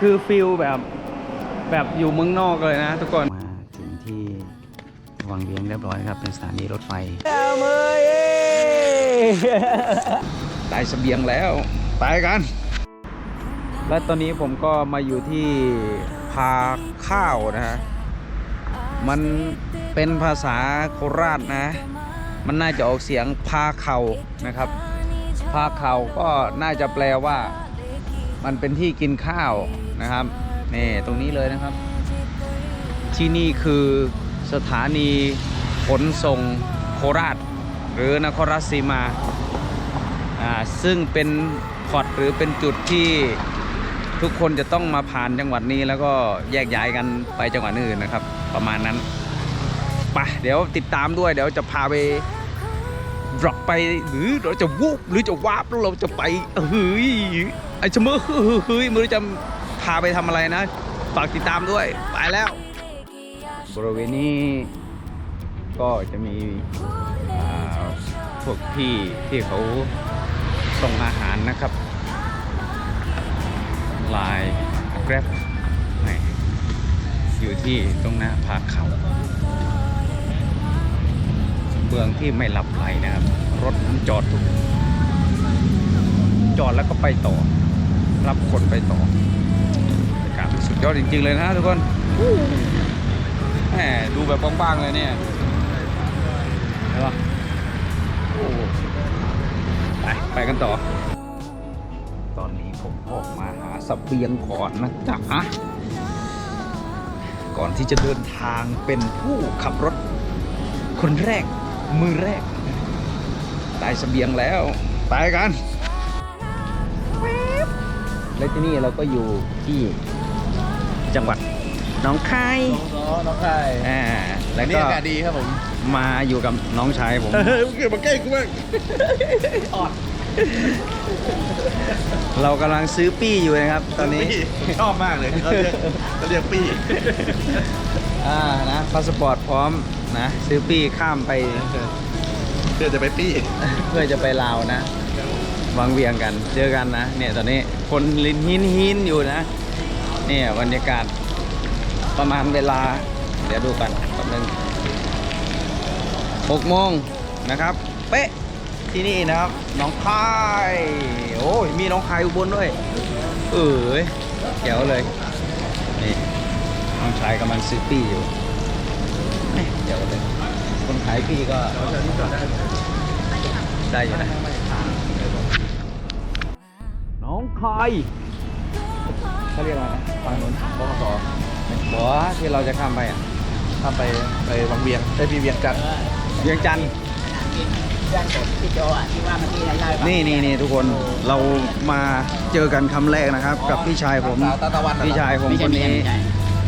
คือฟิลแบบแบบอยู่เมืองนอกเลยนะทุกคน มาถึงที่วังเวียงเรียบร้อยครับ เป็นสถานีรถไฟแล้วเมยได้เสบียงแล้ว ไปกัน และตอนนี้ผมก็มาอยู่ที่พาข้าวนะฮะ มันเป็นภาษาโคราชนะ มันน่าจะออกเสียงพาเข่านะครับ พาเข่าก็น่าจะแปลว่า มันเป็นที่กินข้าว นะครับนี่ตรงนี้เลยนะครับ ที่นี่คือสถานีขนส่งโคราช หรือนครราชสีมาอ่าซึ่งเป็นพอร์ตหรือเป็นจุดที่ทุกคนจะต้องมาผ่านจังหวัดนี้แล้วก็แยกย้ายกันไปจังหวัดอื่นนะครับ ประมาณนั้นไปเดี๋ยวติดตามด้วยเดี๋ยวจะพาไปดรอปไปหรือเราจะวูบหรือจะวาบแล้วเราจะไปเฮ้ยไอ้ชะมือเฮ้ยไมือจะ พาไปทำอะไรนะ ฝากติดตามด้วย ไปแล้ว บริเวณนี้ก็จะมีพวกพี่ที่เขาส่งอาหารนะครับลายแกร็บอยู่ที่ตรงหน้าผาเขาเมืองที่ไม่หลับไหลนะครับ รถมันจอดทุกจอดแล้วก็ไปต่อ รับคนไปต่อ สุดยอดจริง ๆ เลยนะทุกคนแหมดูแบบบ้างๆเลยเนี่ยเห็นปะโอ้ไปไปกันต่อ ตอนนี้ผมออกมาหาสเสบียงก่อนนะจ๊ะก่อนที่จะเดินทางเป็นผู้ขับรถ คนแรกมือแรก ได้เสบียงแล้ว ไปกัน และที่นี่เราก็อยู่ที่ จังหวัดหน้องคายน้องน้องชายอ่าแล้วนี่ก็อากาศดีครับผมมาอยู่กับน้องชายผม เฮ้ยมึงเกิดมาใกล้กูมากเรากำลังซื้อปี้อยู่นะครับ ตอนนี้ ปี้ผมชอบมากเลยเขาเรียกเขาเรียกปี้อ่านะพาสปอร์ตพร้อมนะซื้อปี้ข้ามไป เพื่อจะไปปี้เพื่อจะไปลาวนะ วางเวียงกัน เจอกันนะ เนี่ยตอนนี้คนลินหินหินอยู่นะ เนี่ยบรรยากาศประมาณเวลา เดี๋ยวดูกันแป๊บนึงหกโมงนะครับ เป๊ะที่นี่นะครับน้องคายโอ้ยมีน้องคายอุบลด้วยเออแจ๋วเลยนี่น้องชายกำลังซื้อปี้อยู่แหม่เจ๋วเลยคนขายปี้ก็ได้อยู่นะน้องคาย เขาเรียกอะไรนะฝั่งนู้นบกสบัวที่เราจะข้ามไปอะถ้าไปไปวังเวียงได้พี่เวียงจันทร์เวียงจันทร์เพื่อนผมพี่โจอะที่ว่าเมื่อกี้เล่าให้ฟังนี่นี่นี่ทุกคนเรามาเจอกันคำแรกนะครับ กับพี่ชายผมสาวตาตะวันพี่ชายผมไม่คใช่นไม่ใช่นี้ไม่ใช่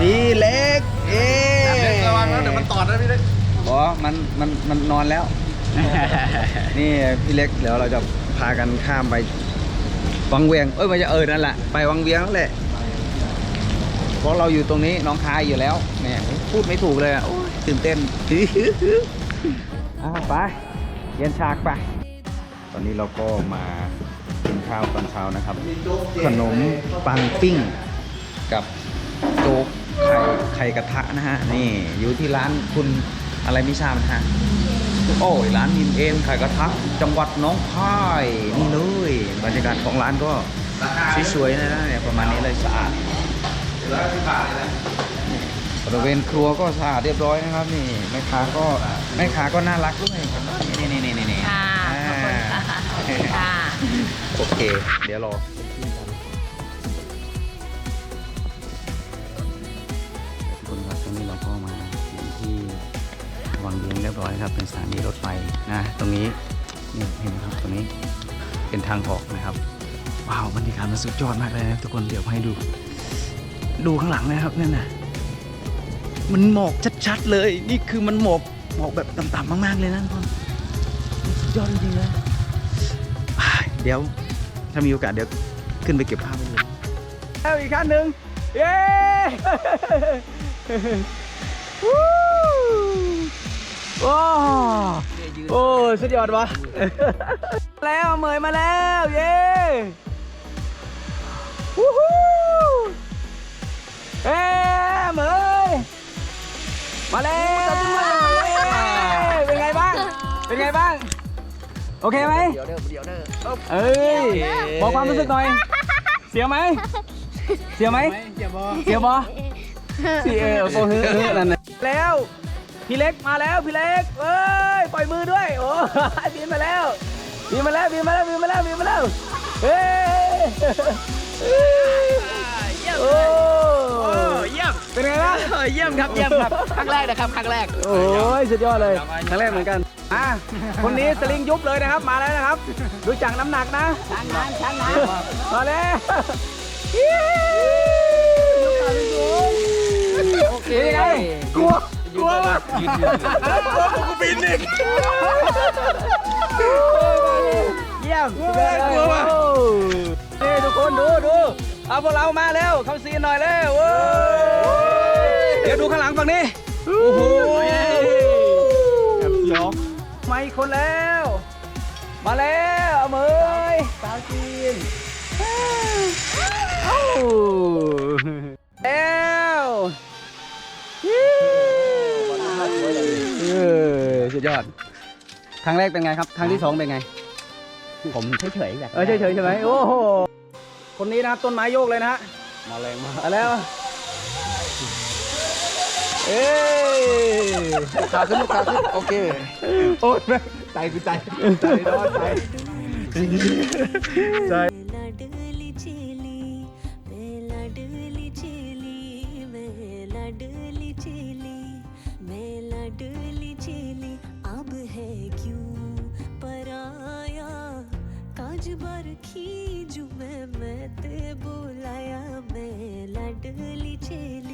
พี่เล็กเอ๊เล็กระวังนะเดี๋ยวมันตอดนะพี่เล็กอ๋อมันมันมันนอนแล้ว นี่พี่เล็กเดี๋ยวเราจะพากันข้ามไปวังเวียงเอ้ยไมันจะเออนั่นแหละไปวังเวียงนั่นแหละ เพราะเราอยู่ตรงนี้น้องคายอยู่แล้วเนี่ยพูดไม่ถูกเลยอะโอ้ตื่นเต้นอะไปเรียนฉากไป ตอนนี้เราก็มากินข้าวตอนเช้านะครับ ขนมปังปิ้งกับโจ๊กไข่ไข่กระทะนะฮะนี่อยู่ที่ร้านคุณอะไรไม่ทราบนะฮะโอ้ยร้านนินเอมไข่กระทะจังหวัดน้องคายนี่เลยบรรยากาศของร้านก็สวยๆนะเนี่ยประมาณนี้เลยสะอาด บริเวณครัวก็สะอาดเรียบร้อยนะครับ นี่แม่ค้าก็แม่ค้าก็น่ารักด้วยนี่นี่นี่นี่นี่ค่ะขอบคุณค่ะค่ะโอเค เดี๋ยวรอทุกคนครับตอนนี้เราก็มาถึงที่วังเวียงเรียบร้อยครับ เป็นสถานีรถไฟนะตรงนี้นี่เห็นไหมครับตรงนี้เป็นทางออกนะครับว้าวบรรยากาศมันสุดยอดมากเลยนะทุกคนเดี๋ยวให้ดู ดูข้างหลังนะครับนั่นน่ะมันหมอกชัดๆเลย นี่คือมันหมอกหมอกแบบต่ำๆมากๆเลยนะทุกคนสุดยอดจริงๆเลยเดี๋ยวถ้ามีโอกาสเดี๋ยวขึ้นไปเก็บภาพไปเลยแล้วอีกขั้นหนึ่งเย้ว้าวโอ้สุดยอดวะแล้วเหมยมาแล้ว เย้าแล้วเป็นไงบ้าง เป็นไงบ้าง โอเคไหมเดี๋ยวเด้อเดี๋ยวเด้อเอ้ย บอกความรู้สึกหน่อย เสียวไหม เสียวไหม เสียวบอเสียวบอเสียวโอ้โหนั่นแล้ว พี่เล็กมาแล้วพี่เล็กเอ้ย ปล่อยมือด้วย โอ้บินมาแล้วบินมาแล้วบินมาแล้วบินมาแล้วบินมาแล้ว เฮ้ย ยโอ้เยี่ยมเป็นไงบ้างเยี่ยมครับเยี่ยมครับครั้งแรกนะครับครั้งแรกโอ้ยสุดยอดเลยครั้งแรกเหมือนกันอะคนนี้สลิงยุบเลยนะครับมาแล้วนะครับดูจากน้ำหนักนะช้างน้ำช้างน้มาแล้วโอเคยังไงกลัวกลัวว่ะกูบินอีกเยี่ยมกลัวว่ะนี่ทุกคนดูดู เอาพวกเรามาแล้วเข้าซีนหน่อยแล้วเว้ยเดี๋ยวดูข้างหลังฝั่งนี้ โอ้โหแอบยอกมาอีกคนแล้ว มาแล้วเอาเมยำสาวจีนเอ้าแล้วเออสุดยอด ครั้งแรกเป็นไงครับ ครั้งที่สองเป็นไง ผมเฉยๆแบบเออเฉยๆใช่ไหมโอ้โห คนนี้นะครับต้นไม้โยกเลยนะฮะ มาแรงมาก มาแล้ว เอ้ย ขาขึ้นลูกขาขึ้นโอเคโอ้ยแม่ใจคือใจใจร้อนใจ ใจ लाडली चेली मैं लाडली चेली मैं लाडली चेली मैं लाडली चेली अब है क्यों पराया काज बार खीजू neşeli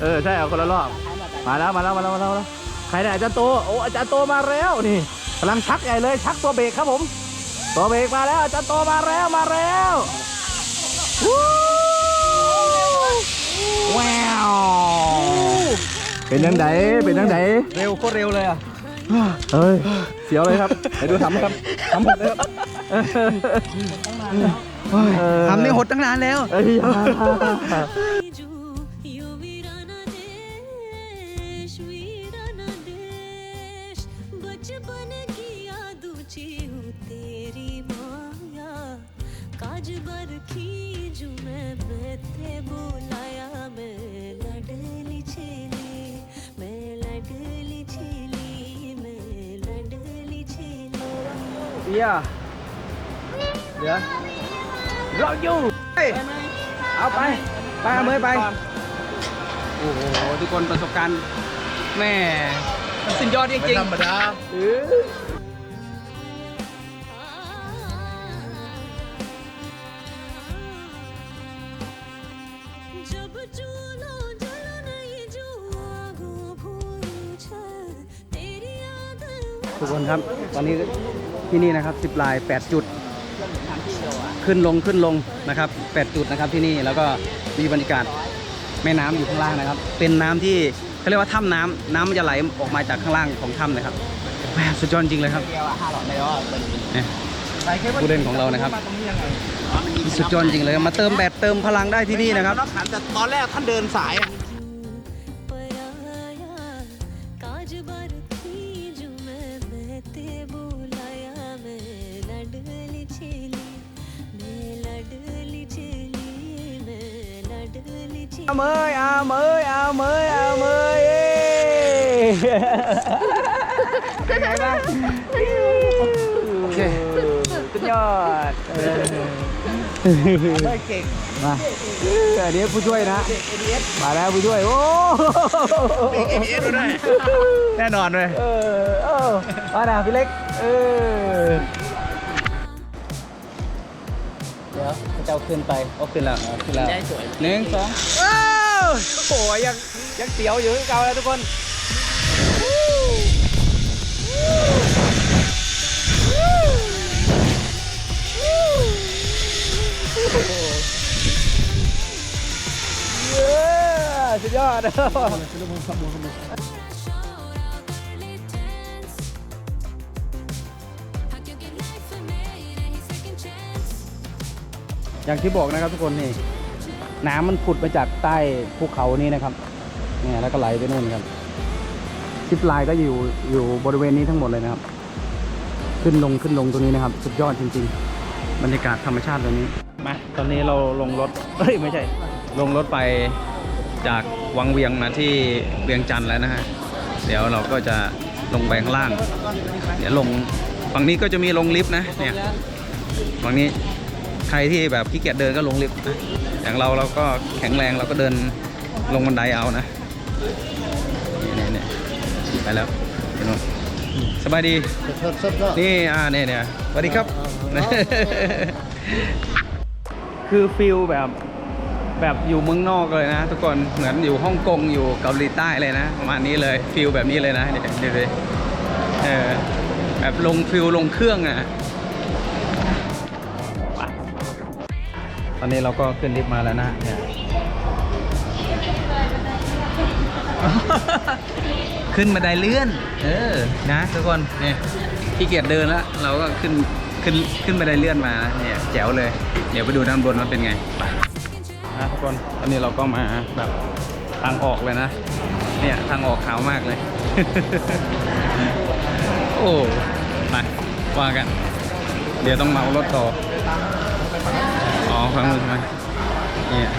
เออใช่เอาคนละรอบ มาแล้วมาแล้วมาแล้วมาแล้วมาแล้วใครเนี่ยอาจารย์โตโอ้อาจารย์โตมาแล้วนี่กำลังชักใหญ่เลยชักตัวเบรกครับผม ตัวเบรกมาแล้วอาจารย์โตมาแล้วมาแล้ววู้ว้าวเป็นยังไงเป็นยังไงเร็วโคตรเร็วเลยอะเฮ้ยเสียวเลยครับไปดูทำครับทำหมดเลยครับทำนี่หดตั้งนานแล้ว मैं मैं ते बुलाया मैं लडली छेली मैं लडली छेली मैं लडली छेली เบียร์เดี๋ยวรออยู่เฮ้ยเอาไป ไปเอาเมยไป โอ้โห ทุกคนประสบการณ์แม่สุดยอดจ ไม่ ริง ธรรมดา ๆเออ ทุกคนครับ ตอนนี้ที่นี่นะครับสิบลาย 8 จุด ขึ้นลงขึ้นลงนะครับ 8 จุดนะครับที่นี่แล้วก็มีบรรยากาศแม่น้ำอยู่ข้างล่างนะครับ เป็นน้ำที่เขาเรียกว่าถ้ำน้ำน้ำมันจะไหลออกมาจากข้างล่างของถ้ำนะครับแหมสุดยอดจริงเลยครับผู้เล่นของเรานะครับสุดยอดจริงเลยมาเติมแบตเติมพลังได้ที่นี่นะครับตอนแรกท่านเดินสาย อาเมยเอาเมยเอาเมยเอาเมยเอ้เป็นไงบ้างโอเคสุดยอดเออไม่เก่งมาอันนี้ผู้ช่วยนะมาแล้วผู้ช่วยโอ้เด็ก ABS ด้วยแน่นอนเลยเออเออมาหน่ะพี่เล็กเออ ดี๋ยวเจ้าขึ้นไปโอ้ขึ้นแล้วขึ้นแล้วได้สวยหนึ่งสองว้าวโอ้ยยังยังเสียวอยู่ที่เก่าเลยทุกคนเย้สุดยอด อย่างที่บอกนะครับทุกคนนี่น้ำมันผุดมาจากใต้ภูเขานี้นะครับเนี่ยแล้วก็ไหลไปนู่นครับซิปไลน์ก็อยู่อยู่บริเวณนี้ทั้งหมดเลยนะครับ ขึ้นลงขึ้นลงตรงนี้นะครับ สุดยอดจริง ๆ บรรยากาศธรรมชาติตรงนี้มาตอนนี้เราลงรถเอ้ยไม่ใช่ ลงรถไปจากวังเวียงมาที่เวียงจันทร์แล้วนะฮะเดี๋ยวเราก็จะลงไปข้างล่าง เดี๋ยวลงฝั่งนี้ก็จะมีลงลิฟต์นะเนี่ยฝั่งนี้ ใครที่แบบขี้เกียจเดินก็ลงลิฟต์นะอย่างเราเราก็แข็งแรงเราก็เดินลงบันไดเอานะนี่นี่นี่ไปแล้วไปนู่นสบายดีนี่อ่าเนี่ยเนี่ยสวัสดีครับ คือฟิลแบบแบบอยู่เมืองนอกเลยนะ ทุกคนเหมือนอยู่ฮ่องกงอยู่เกาหลีใต้เลยนะ ประมาณนี้เลยฟิลแบบนี้เลยนะเดี๋ยวเดี๋ยวเดี๋ยวเออแบบลงฟิลลงเครื่องอะ อนนี้เราก็ขึ้นลิฟต์มาแล้วนะเนี่ยขึ้นมาไดเลื่อน เออ นะทุกคน เนี่ยขี้เกียจเดินแล้ว เราก็ขึ้น ขึ้น ขึ้นมาไดเลื่อนมา เนี่ย แจ๋วเลย เดี๋ยวไปดูด้านบนว่าเป็นไงไปนะทุกคน ตอนนี้เราก็มาแบบทางออกเลยนะ เนี่ยทางออกขาวมากเลย โอ้ไปว่ากัน เดี๋ยวต้องเมารถต่อ อ๋อความมือใช่ไหมเนี่ย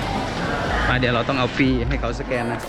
มาเดี๋ยวเราต้องเอาฟรีให้เขาสแกนนะ